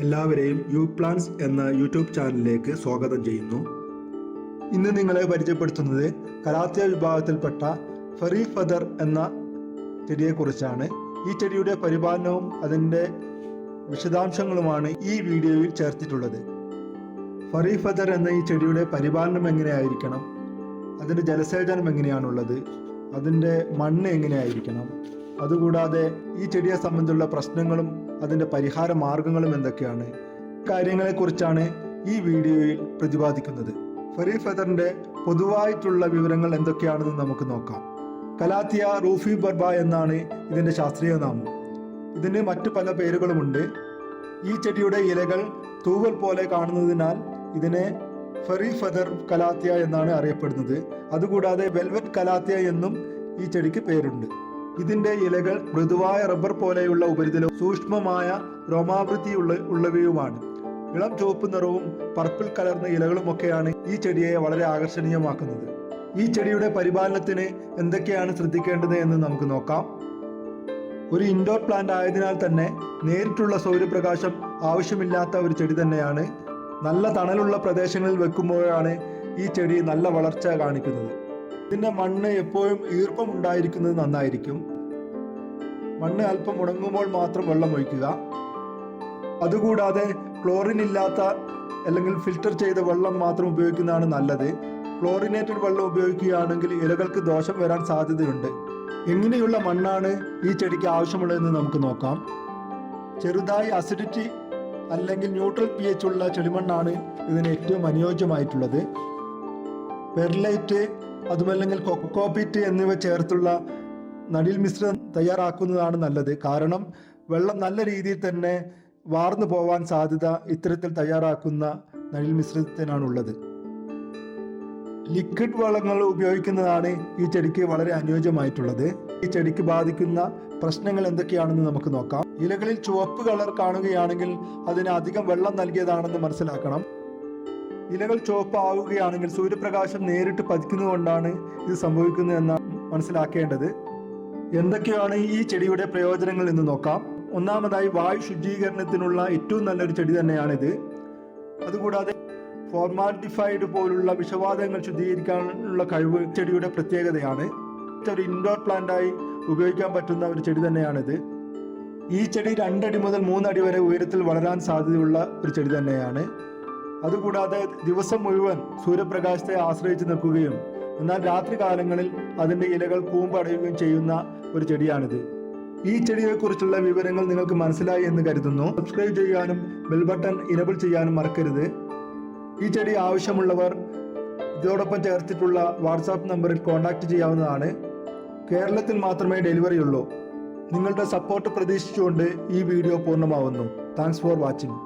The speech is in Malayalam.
എല്ലാവരെയും യു പ്ലാൻസ് എന്ന യൂട്യൂബ് ചാനലിലേക്ക് സ്വാഗതം ചെയ്യുന്നു. ഇന്ന് നിങ്ങളെ പരിചയപ്പെടുത്തുന്നത് കലാത്തിയ വിഭാഗത്തിൽപ്പെട്ട ഫെറി ഫദർ എന്ന ചെടിയെക്കുറിച്ചാണ്. ഈ ചെടിയുടെ പരിപാലനവും അതിന്റെ വിശദാംശങ്ങളുമാണ് ഈ വീഡിയോയിൽ ചേർത്തിട്ടുള്ളത്. ഫെറി ഫദർ എന്ന ഈ ചെടിയുടെ പരിപാലനം എങ്ങനെയായിരിക്കണം? അതിന്റെ ജലസേചനം എങ്ങനെയാണുള്ളത്? അതിന്റെ മണ്ണ് എങ്ങനെയായിരിക്കണം? അതുകൂടാതെ ഈ ചെടിയെ സംബന്ധിച്ചുള്ള പ്രശ്നങ്ങളും അതിന്റെ പരിഹാര മാർഗങ്ങളും എന്തൊക്കെയാണ്? കാര്യങ്ങളെക്കുറിച്ചാണ് ഈ വീഡിയോയിൽ പ്രതിപാദിക്കുന്നത്. ഫറി ഫെദറിന്റെ പൊതുവായിട്ടുള്ള വിവരങ്ങൾ എന്തൊക്കെയാണെന്ന് നമുക്ക് നോക്കാം. കലാത്തിയ റൂഫി ബർബ എന്നാണ് ഇതിന്റെ ശാസ്ത്രീയ നാമം. ഇതിന് മറ്റു പല പേരുകളുമുണ്ട്. ഈ ചെടിയുടെ ഇലകൾ തൂവൽ പോലെ കാണുന്നതിനാൽ ഇതിനെ ഫെറി ഫെദർ കലാത്തിയ എന്നാണ് അറിയപ്പെടുന്നത്. അതുകൂടാതെ വെൽവെറ്റ് കലാത്തിയ എന്നും ഈ ചെടിക്ക് പേരുണ്ട്. ഇതിന്റെ ഇലകൾ മൃദുവായ റബ്ബർ പോലെയുള്ള ഉപരിതലവും സൂക്ഷ്മമായ രോമാവൃത്തിയുള്ള ഉള്ളവയുമാണ്. ഇളം ചുവപ്പ് നിറവും പർപ്പിൾ കലർന്ന ഇലകളുമൊക്കെയാണ് ഈ ചെടിയെ വളരെ ആകർഷണീയമാക്കുന്നത്. ഈ ചെടിയുടെ പരിപാലനത്തിന് എന്തൊക്കെയാണ് ശ്രദ്ധിക്കേണ്ടത് എന്ന് നമുക്ക് നോക്കാം. ഒരു ഇൻഡോർ പ്ലാന്റ് ആയതിനാൽ തന്നെ നേരിട്ടുള്ള സൗരപ്രകാശം ആവശ്യമില്ലാത്ത ഒരു ചെടി തന്നെയാണ്. നല്ല തണലുള്ള പ്രദേശങ്ങളിൽ വെക്കുമ്പോഴാണ് ഈ ചെടി നല്ല വളർച്ച കാണിക്കുന്നത്. ഇതിന്റെ മണ്ണ് എപ്പോഴും ഈർപ്പം ഉണ്ടായിരിക്കുന്നത് നന്നായിരിക്കും. മണ്ണ് അല്പം ഉണങ്ങുമ്പോൾ മാത്രം വെള്ളം ഒഴിക്കുക. അതുകൂടാതെ ക്ലോറിൻ ഇല്ലാത്ത അല്ലെങ്കിൽ ഫിൽറ്റർ ചെയ്ത വെള്ളം മാത്രം ഉപയോഗിക്കുന്നതാണ് നല്ലത്. ക്ലോറിനേറ്റഡ് വെള്ളം ഉപയോഗിക്കുകയാണെങ്കിൽ ഇലകൾക്ക് ദോഷം വരാൻ സാധ്യതയുണ്ട്. എങ്ങനെയുള്ള മണ്ണാണ് ഈ ചെടിക്ക് ആവശ്യമുള്ളതെന്ന് നമുക്ക് നോക്കാം. ചെറുതായി അസിഡിറ്റി അല്ലെങ്കിൽ ന്യൂട്രൽ പി എച്ച് ഉള്ള ചെളിമണ്ണാണ് ഇതിന് ഏറ്റവും അനുയോജ്യമായിട്ടുള്ളത്. പെർലൈറ്റ് അതുമല്ലെങ്കിൽ കൊക്കോപിറ്റ് എന്നിവ ചേർത്തുള്ള നടിൽ മിശ്രം തയ്യാറാക്കുന്നതാണ് നല്ലത്. കാരണം വെള്ളം നല്ല രീതിയിൽ തന്നെ വാർന്നു പോവാൻ സാധ്യത ഇത്തരത്തിൽ തയ്യാറാക്കുന്ന നടിൽ മിശ്രിതത്തിനാണുള്ളത്. ലിക്വിഡ് വളങ്ങൾ ഉപയോഗിക്കുന്നതാണ് ഈ ചെടിക്ക് വളരെ അനുയോജ്യമായിട്ടുള്ളത്. ഈ ചെടിക്ക് ബാധിക്കുന്ന പ്രശ്നങ്ങൾ എന്തൊക്കെയാണെന്ന് നമുക്ക് നോക്കാം. ഇലകളിൽ ചുവപ്പ് കളർ കാണുകയാണെങ്കിൽ അതിന് അധികം വെള്ളം നൽകിയതാണെന്ന് മനസ്സിലാക്കണം. ഇലകൾ ചുവപ്പ് ആവുകയാണെങ്കിൽ സൂര്യപ്രകാശം നേരിട്ട് പതിക്കുന്നതുകൊണ്ടാണ് ഇത് സംഭവിക്കുന്നതെന്ന് മനസ്സിലാക്കേണ്ടത്. എന്തൊക്കെയാണ് ഈ ചെടിയുടെ പ്രയോജനങ്ങൾ എന്ന് നോക്കാം. ഒന്നാമതായി വായു ശുചീകരണത്തിനുള്ള ഏറ്റവും നല്ലൊരു ചെടി തന്നെയാണിത്. അതുകൂടാതെ ഫോർമാലിറ്റിഫൈഡ് പോലുള്ള വിഷവാതകങ്ങൾ ശുദ്ധീകരിക്കാനുള്ള കഴിവ് ചെടിയുടെ പ്രത്യേകതയാണ്. ഒരു ഇൻഡോർ പ്ലാന്റായി ഉപയോഗിക്കാൻ പറ്റുന്ന ഒരു ചെടി തന്നെയാണിത്. ഈ ചെടി രണ്ടടി മുതൽ മൂന്നടി വരെ ഉയരത്തിൽ വളരാൻ സാധ്യതയുള്ള ഒരു ചെടി തന്നെയാണ്. അതുകൂടാതെ ദിവസം മുഴുവൻ സൂര്യപ്രകാശത്തെ ആശ്രയിച്ച് നിൽക്കുകയും എന്നാൽ രാത്രി കാലങ്ങളിൽ അതിന്റെ ഇലകൾ കൂമ്പടയുകയും ചെയ്യുന്ന ഒരു ചെടിയാണിത്. ഈ ചെടിയെക്കുറിച്ചുള്ള വിവരങ്ങൾ നിങ്ങൾക്ക് മനസ്സിലായി എന്ന് കരുതുന്നു. സബ്സ്ക്രൈബ് ചെയ്യാനും ബെൽ ബട്ടൺ ഇനബിൾ ചെയ്യാനും മറക്കരുത്. ഈ ചെടി ആവശ്യമുള്ളവർ ഇതോടൊപ്പം ചേർത്തിട്ടുള്ള വാട്സാപ്പ് നമ്പറിൽ കോൺടാക്ട് ചെയ്യാവുന്നതാണ്. കേരളത്തിൽ മാത്രമേ ഡെലിവറി ഉള്ളൂ. നിങ്ങളുടെ സപ്പോർട്ട് പ്രതീക്ഷിച്ചുകൊണ്ട് ഈ വീഡിയോ പൂർണമാവുന്നു. Thanks for watching.